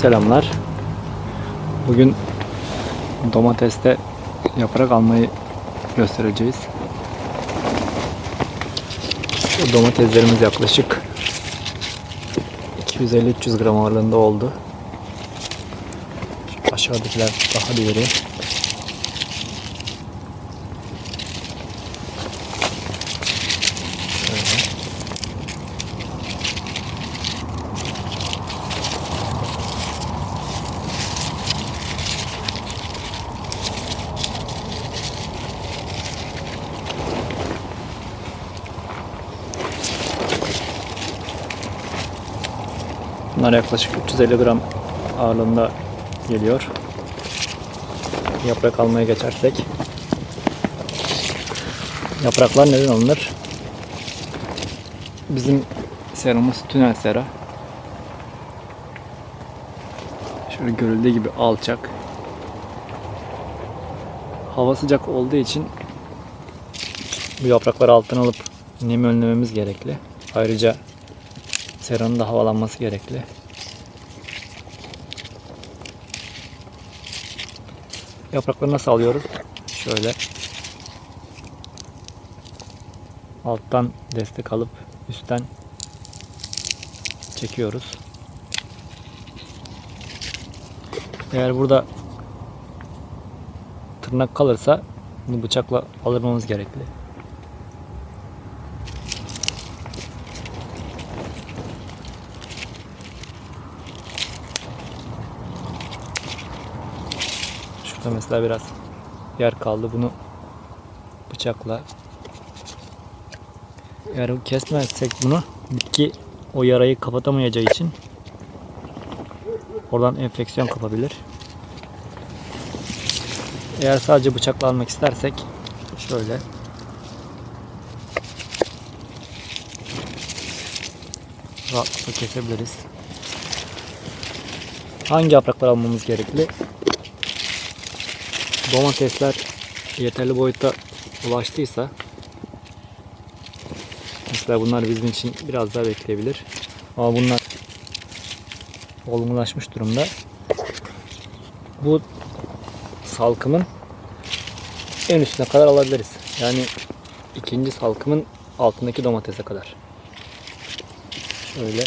Selamlar. Bugün domateste yaprak almayı göstereceğiz. Bu domateslerimiz yaklaşık 250-300 gram ağırlığında oldu. Şu aşağıdakiler daha. Şöyle. Bunlar yaklaşık 350 gram ağırlığında geliyor. Yaprak almaya geçersek. Yapraklar neden alınır? Bizim seramız tünel sera. Şöyle görüldüğü gibi alçak. Hava sıcak olduğu için bu yaprakları alttan alıp nemi önlememiz gerekli. Ayrıca seranın da havalanması gerekli. Yaprakları nasıl alıyoruz? Şöyle alttan destek alıp üstten çekiyoruz. Eğer burada tırnak kalırsa bunu bıçakla alırmamız gerekli. Şurada mesela biraz yer kaldı. Bunu bıçakla eğer kesmezsek bunu bitki o yarayı kapatamayacağı için oradan enfeksiyon kapabilir. Eğer sadece bıçakla almak istersek şöyle rahatlıkla kesebiliriz. Hangi yapraklar almamız gerekli? Domatesler yeterli boyutta ulaştıysa mesela bunlar bizim için biraz daha bekleyebilir. Ama bunlar olgunlaşmış durumda. Bu salkımın en üstüne kadar alabiliriz. Yani ikinci salkımın altındaki domatese kadar. Şöyle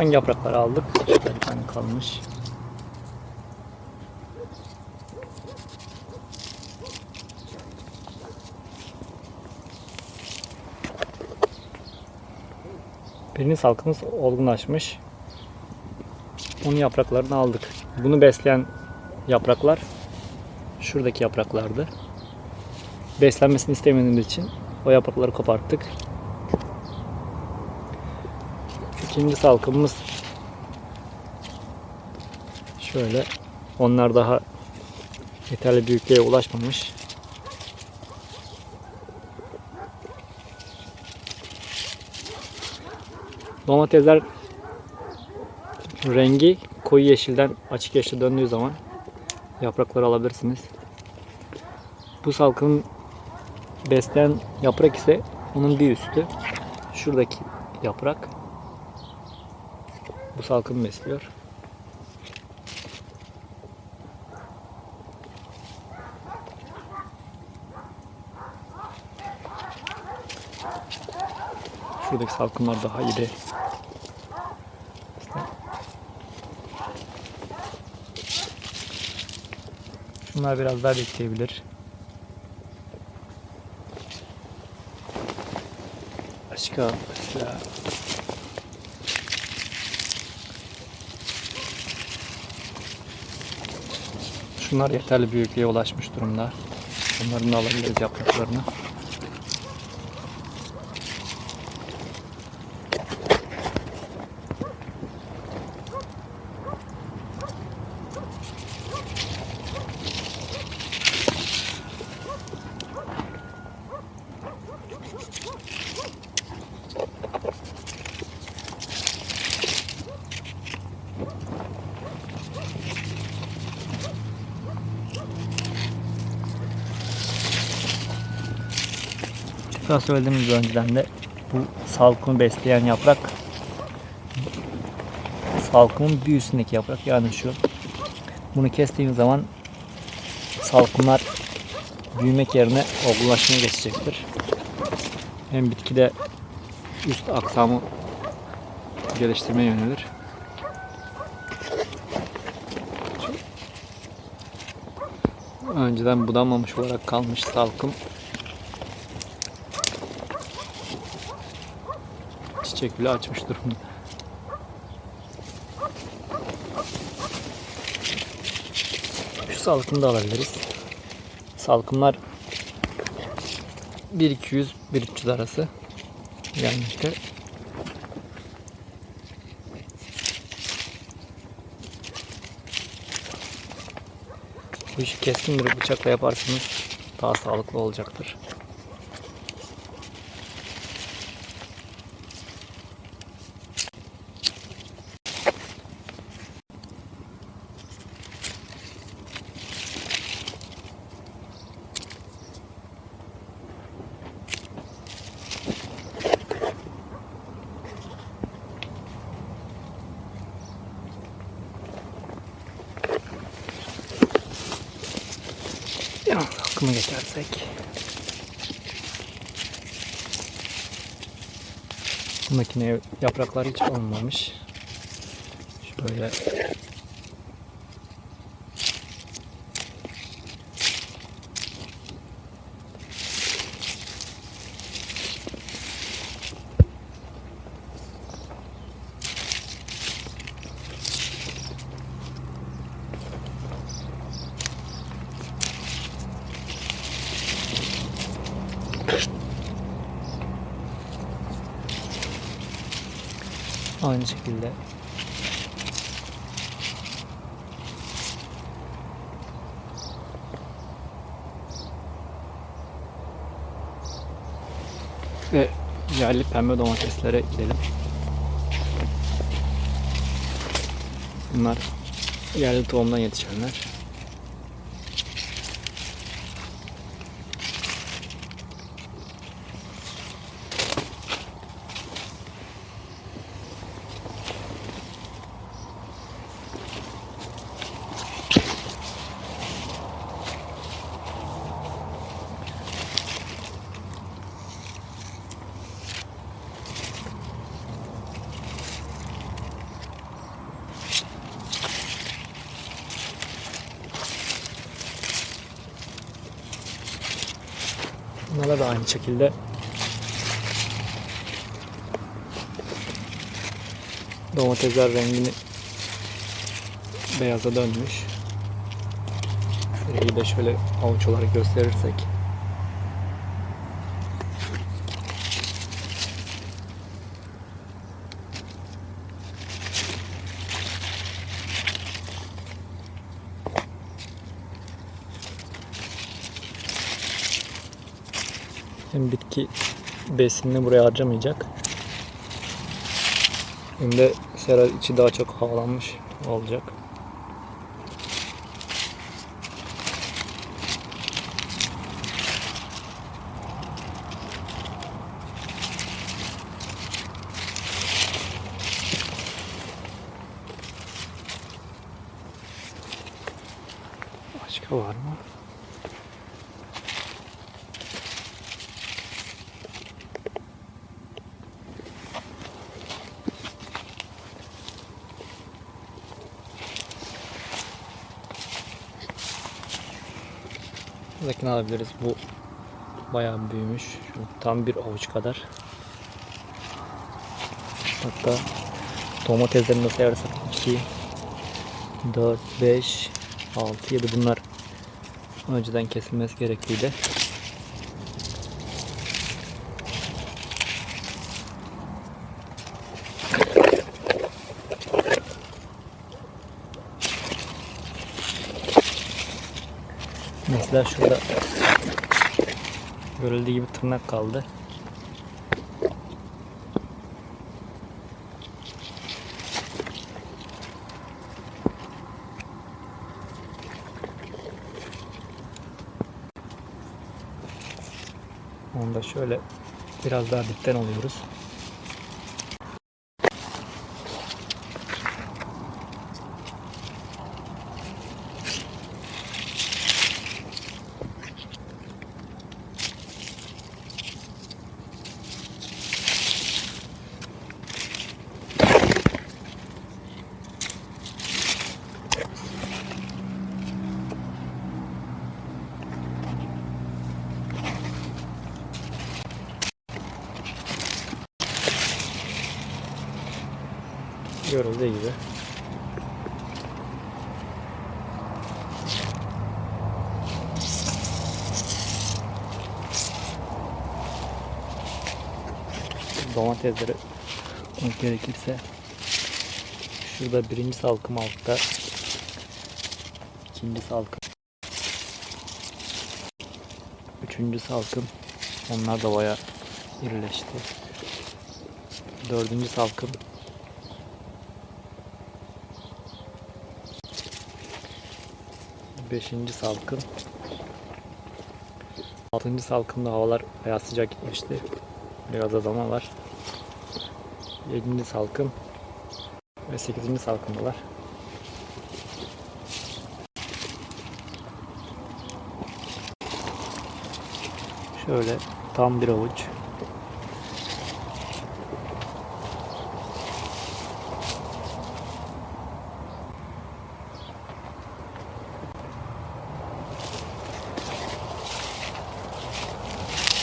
Hangi yaprakları aldık? Şurada bir tane kalmış. Birinci salkımız olgunlaşmış. Onun yapraklarını aldık. Bunu besleyen yapraklar şuradaki yapraklardı. Beslenmesini istemediğimiz için o yaprakları koparttık. İkinci salkımız şöyle. Onlar daha yeterli büyüklüğe ulaşmamış. Domatesler rengi koyu yeşilden açık yeşile döndüğü zaman yaprakları alabilirsiniz. Bu salkının besleyen yaprak ise onun bir üstü. Şuradaki yaprak bu salkımı besliyor. Şuradaki salkımlar daha iri. Şunlar biraz daha bekleyebilir. Başka mesela Şunlar yeterli büyüklüğe ulaşmış durumda. Bunların alabiliriz yapraklarını. Daha söylediğimiz gibi önceden de bu salkımı besleyen yaprak salkımın bir üstündeki yaprak yani şu bunu kestiğim zaman salkımlar büyümek yerine olgunlaşmaya geçecektir. Hem bitkide üst aksamı geliştirmeye yönelir. Önceden budanmamış olarak kalmış salkım çiçek bile açmış durumda. Şu salkımı da alabiliriz. Salkımlar 1200 1300 arası gelmişti. Bu işi keskin bir bıçakla yaparsanız daha sağlıklı olacaktır. Biraz aklıma geçersek. Bu makine yapraklar hiç olmamış. Şöyle aynı şekilde ve yerli pembe domateslere gidelim. Bunlar yerli tohumdan yetişenler. Bunlara da aynı şekilde domatesler rengini beyaza dönmüş. Şurayı da şöyle avuç olarak gösterirsek. Hem bitki besinini buraya harcamayacak. Hem de sera içi daha çok havalanmış olacak. Başka var mı? Buradakini alabiliriz. Bu bayağı büyümüş. Şu tam bir avuç kadar. Hatta domateslerini de sayarsak 2 4 5 6 7 bunlar önceden kesilmesi gerekliydi. Mesela şurada görüldüğü gibi tırnak kaldı. Onu da şöyle biraz daha dipten alıyoruz. Görüldüğü gibi. Domatesleri gerekirse şurada birinci salkım altta ikinci salkım üçüncü salkım onlar da baya irileşti dördüncü salkım Beşinci salkım. Altıncı salkımda havalar bayağı sıcak gitmişti. Biraz azalma var. Yedinci salkım. Ve sekizinci salkımdalar. Şöyle tam bir avuç